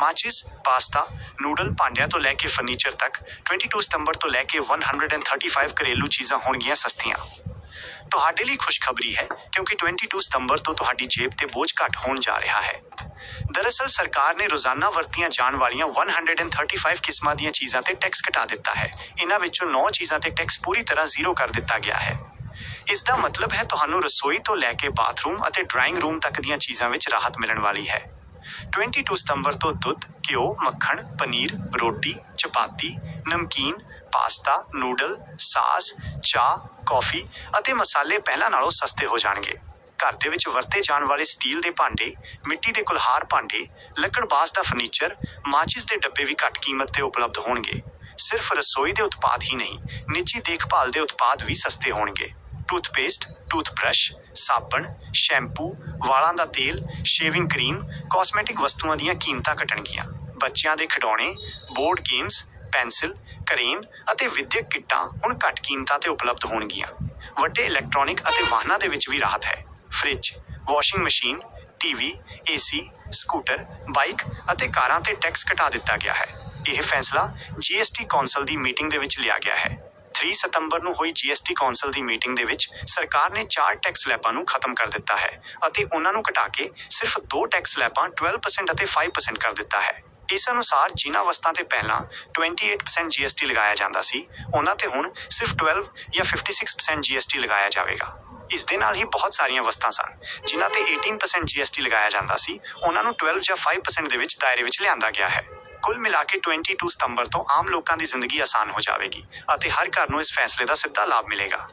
ਮਾਚਿਸ, pasta, noodle ਭਾਂਡਿਆਂ ਤੋਂ ਲੈ ਕੇ ਫਰਨੀਚਰ ਤੱਕ 22 ਸਤੰਬਰ ਤੋਂ ਲੈ ਕੇ 135 ਘਰੇਲੂ ਚੀਜ਼ਾਂ ਹੋਣਗੀਆਂ ਸਸਤੀਆਂ। ਤੁਹਾਡੇ ਲਈ ਖੁਸ਼ਖਬਰੀ ਹੈ ਕਿਉਂਕਿ 22 ਸਤੰਬਰ ਤੋਂ ਤੁਹਾਡੀ ਜੇਬ ਤੇ ਬੋਝ ਘੱਟ ਹੋਣ ਜਾ ਰਿਹਾ ਹੈ। ਦਰਅਸਲ, ਸਰਕਾਰ ਨੇ ਰੋਜ਼ਾਨਾ ਵਰਤੀਆਂ ਜਾਣ ਵਾਲੀਆਂ 135 ਕਿਸਮਾਂ ਦੀਆਂ ਚੀਜ਼ਾਂ ਤੇ ਟੈਕਸ ਘਟਾ ਦਿੱਤਾ ਹੈ। ਇਹਨਾਂ ਵਿੱਚੋਂ 9 ਚੀਜ਼ਾਂ ਤੇ ਟੈਕਸ ਪੂਰੀ ਤਰ੍ਹਾਂ ਜ਼ੀਰੋ ਕਰ ਦਿੱਤਾ ਗਿਆ ਹੈ। ਇਸ ਦਾ ਮਤਲਬ ਹੈ ਤੁਹਾਨੂੰ ਰਸੋਈ ਤੋਂ ਲੈ ਕੇ ਬਾਥਰੂਮ ਅਤੇ ਡਰਾਇੰਗ ਰੂਮ ਤੱਕ ਦੀਆਂ ਚੀਜ਼ਾਂ ਵਿੱਚ ਰਾਹਤ ਮਿਲਣ ਵਾਲੀ ਹੈ। 22 ਸਤੰਬਰ ਤੋਂ ਦੁੱਧ, ਘਿਓ, ਮੱਖਣ, ਪਨੀਰ, ਰੋਟੀ, ਚਪਾਤੀ, ਨਮਕੀਨ, ਪਾਸਤਾ, ਨੂਡਲ, ਸਾਸ, ਚਾਹ, ਕੌਫੀ ਅਤੇ ਮਸਾਲੇ ਪਹਿਲਾਂ ਨਾਲੋਂ ਸਸਤੇ ਹੋ ਜਾਣਗੇ। ਘਰ ਦੇ ਵਿੱਚ ਵਰਤੇ ਜਾਣ ਵਾਲੇ ਸਟੀਲ ਦੇ ਭਾਂਡੇ, ਮਿੱਟੀ ਦੇ ਕੁਲਹਾਰ ਭਾਂਡੇ, ਲੱਕੜਬਾਜ਼ ਦਾ ਫਰਨੀਚਰ, ਮਾਚਿਸ ਦੇ ਡੱਬੇ ਵੀ ਘੱਟ ਕੀਮਤ ਤੇ ਉਪਲਬਧ ਹੋਣਗੇ। ਸਿਰਫ ਰਸੋਈ ਦੇ ਉਤਪਾਦ ਹੀ ਨਹੀਂ, ਨਿੱਜੀ ਦੇਖਭਾਲ ਦੇ ਉਤਪਾਦ ਵੀ ਸਸਤੇ ਹੋਣਗੇ। ਟੂਥਪੇਸਟ, ਟੂਥਬ੍ਰਸ਼, ਸਾਬਣ, ਸ਼ੈਂਪੂ, ਵਾਲਾਂ ਦਾ ਤੇਲ, ਸ਼ੇਵਿੰਗ ਕਰੀਮ, ਕਾਸਮੈਟਿਕ ਵਸਤੂਆਂ ਦੀਆਂ ਕੀਮਤਾਂ ਘਟਣਗੀਆਂ। ਬੱਚਿਆਂ ਦੇ ਖਿਡੌਣੇ, ਬੋਰਡ ਗੇਮਸ, ਪੈਨਸਿਲ, ਕਰੇਨ ਅਤੇ ਵਿਦਿਅਕ ਕਿੱਟਾਂ ਹੁਣ ਘੱਟ ਕੀਮਤਾਂ ਤੇ ਉਪਲਬਧ ਹੋਣਗੀਆਂ। ਵੱਡੇ ਇਲੈਕਟ੍ਰੋਨਿਕ ਅਤੇ ਵਾਹਨਾਂ ਦੇ ਵਿੱਚ ਵੀ ਰਾਹਤ ਹੈ। Fridge, washing machine, TV, AC, scooter, bike ਅਤੇ ਕਾਰਾਂ ਤੇ ਟੈਕਸ ਘਟਾ ਦਿੱਤਾ ਗਿਆ ਹੈ। ਇਹ ਫੈਸਲਾ ਜੀਐਸਟੀ ਕੌਂਸਲ ਦੀ ਮੀਟਿੰਗ ਦੇ ਵਿੱਚ ਲਿਆ ਗਿਆ ਹੈ। 3 ਸਤੰਬਰ ਨੂੰ ਹੋਈ ਜੀਐਸਟੀ ਕੌਂਸਲ ਦੀ ਮੀਟਿੰਗ ਦੇ ਵਿੱਚ ਸਰਕਾਰ ਨੇ ਚਾਰ ਟੈਕਸ ਸਲੈਬਾਂ ਨੂੰ ਖਤਮ ਕਰ ਦਿੱਤਾ ਹੈ ਅਤੇ ਉਹਨਾਂ ਨੂੰ ਘਟਾ ਕੇ ਸਿਰਫ ਦੋ ਟੈਕਸ ਸਲੈਬਾਂ 12% ਅਤੇ 5% ਕਰ ਦਿੱਤਾ ਹੈ। ਇਸ ਅਨੁਸਾਰ ਜਿਨ੍ਹਾਂ ਵਸਤਾਂ ਤੇ ਪਹਿਲਾਂ 28% ਜੀਐਸਟੀ ਲਗਾਇਆ ਜਾਂਦਾ ਸੀ, ਉਹਨਾਂ ਤੇ ਹੁਣ ਸਿਰਫ 12 ਜਾਂ 56% ਜੀਐਸਟੀ ਲਗਾਇਆ ਜਾਵੇਗਾ। ਇਸ ਦੇ ਨਾਲ ਹੀ ਬਹੁਤ ਸਾਰੀਆਂ ਵਸਤਾਂ ਸਨ ਜਿਨ੍ਹਾਂ ਤੇ 18% ਜੀਐਸਟੀ ਲਗਾਇਆ ਜਾਂਦਾ ਸੀ, ਉਹਨਾਂ ਨੂੰ 12 ਜਾਂ 5% ਦੇ ਵਿੱਚ ਦਾਇਰੇ ਵਿੱਚ ਲਿਆਂਦਾ ਗਿਆ ਹੈ। ਕੁੱਲ ਮਿਲਾ ਕੇ 22 ਸਤੰਬਰ ਤੋਂ ਆਮ ਲੋਕਾਂ ਦੀ ਜ਼ਿੰਦਗੀ ਆਸਾਨ ਹੋ ਜਾਵੇਗੀ ਅਤੇ ਹਰ ਘਰ ਨੂੰ ਇਸ ਫੈਸਲੇ ਦਾ ਸਿੱਧਾ ਲਾਭ ਮਿਲੇਗਾ।